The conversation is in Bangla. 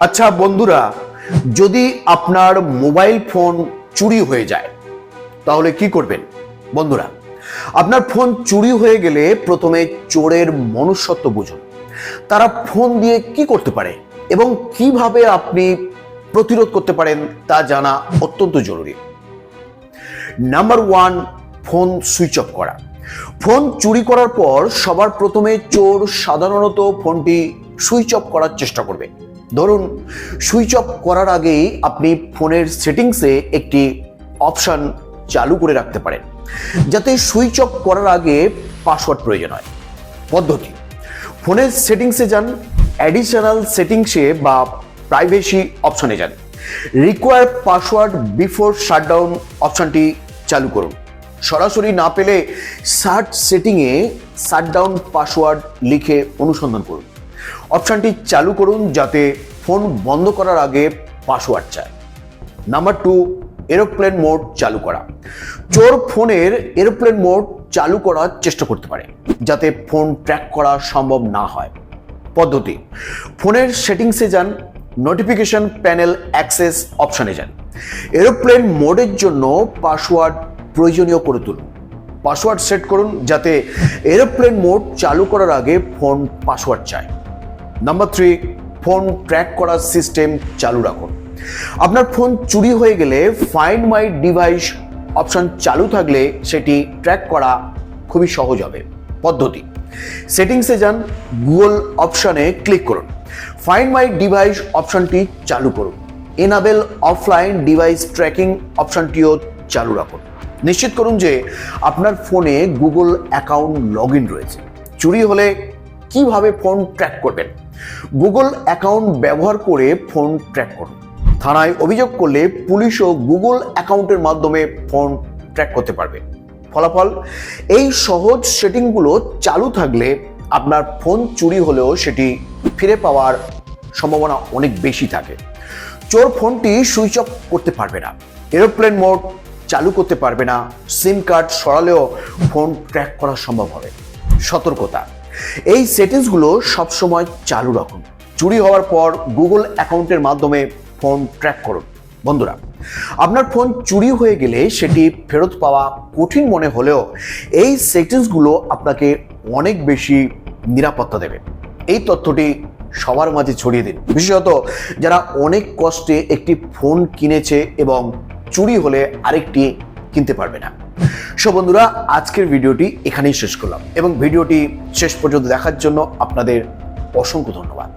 আচ্ছা বন্ধুরা, যদি আপনার মোবাইল ফোন চুরি হয়ে যায়, তাহলে কি করবেন? বন্ধুরা, আপনার ফোন চুরি হয়ে গেলে প্রথমে চোরের মনুষ্যত্ব বুঝুন। তারা ফোন দিয়ে কি করতে পারে এবং কীভাবে আপনি প্রতিরোধ করতে পারেন, তা জানা অত্যন্ত জরুরি। Number one, phone switch off করা। ফোন চুরি করার পর সবার প্রথমে চোর সাধারণত ফোনটি সুইচ অফ করার চেষ্টা করবে। ধরুন, সুইচ অফ করার আগেই আপনি ফোনের সেটিংসে একটি অপশান চালু করে রাখতে পারেন, যাতে সুইচ অফ করার আগে পাসওয়ার্ড প্রয়োজন হয়। পদ্ধতি, ফোনের সেটিংসে যান অ্যাডিশনাল সেটিংসে বা প্রাইভেসি অপশনে যান। রিকোয়ার পাসওয়ার্ড বিফোর শাটডাউন অপশনটি চালু করুন। সরাসরি না পেলে সার্চ সেটিংয়ে শাটডাউন পাসওয়ার্ড লিখে অনুসন্ধান করুন। অপশনটি চালু করুন যাতে ফোন বন্ধ করার আগে পাসওয়ার্ড চায়। নাম্বার টু, এরোপ্লেন মোড চালু করা। চোর ফোনের এরোপ্লেন মোড চালু করার চেষ্টা করতে পারে, যাতে ফোন ট্র্যাক করা সম্ভব না হয়। পদ্ধতি, ফোনের সেটিংসে যান, নোটিফিকেশন প্যানেল অ্যাক্সেস অপশনে যান। এরোপ্লেন মোডের জন্য পাসওয়ার্ড প্রয়োজনীয় করে তুলুন। পাসওয়ার্ড সেট করুন যাতে এরোপ্লেন মোড চালু করার আগে ফোন পাসওয়ার্ড চায়। নাম্বার থ্রি ফোন ট্র্যাক করার সিস্টেম চালু রাখুন। আপনার ফোন চুরি হয়ে গেলে ফাইন্ড মাই ডিভাইস অপশন চালু থাকলে সেটি ট্র্যাক করা খুবই সহজ হবে। পদ্ধতি। সেটিংসে যান গুগল অপশনে ক্লিক করুন। ফাইন্ড মাই ডিভাইস অপশনটি চালু করুন। এনাবেল অফলাইন ডিভাইস ট্র্যাকিং অপশনটিও চালু রাখুন। নিশ্চিত করুন যে আপনার ফোনে গুগল অ্যাকাউন্ট লগ রয়েছে। চুরি হলে কীভাবে ফোন ট্র্যাক করবেন? গুগল অ্যাকাউন্ট ব্যবহার করে ফোন ট্র্যাক করুন থানায় অভিযোগ করলে পুলিশও গুগল অ্যাকাউন্টের মাধ্যমে ফোন ট্র্যাক করতে পারবে। ফলাফল, এই সহজ সেটিংগুলো চালু থাকলে আপনার ফোন চুরি হলেও সেটি ফিরে পাওয়ার সম্ভাবনা অনেক বেশি থাকে। চোর ফোনটি সুইচ অফ করতে পারবে না, এরোপ্লেন মোড চালু করতে পারবে না, সিম কার্ড সরালেও ফোন ট্র্যাক করা সম্ভব হবে। সতর্কতা এই সেটিংসগুলো সবসময় চালু রাখুন। চুরি হওয়ার পর গুগল অ্যাকাউন্টের মাধ্যমে ফোন ট্র্যাক করুন। বন্ধুরা, আপনার ফোন চুরি হয়ে গেলে সেটি ফেরত পাওয়া কঠিন মনে হলেও এই সেটিংসগুলো আপনাকে অনেক বেশি নিরাপত্তা দেবে। এই তথ্যটি সবার মাঝে ছড়িয়ে দিন। বিশেষত যারা অনেক কষ্টে একটি ফোন কিনেছে এবং চুরি হলে আরেকটি কিনতে পারবে না। সো বন্ধুরা, আজকের ভিডিওটি এখানেই শেষ করলাম এবং ভিডিওটি শেষ পর্যন্ত দেখার জন্য আপনাদের অসংখ্য ধন্যবাদ।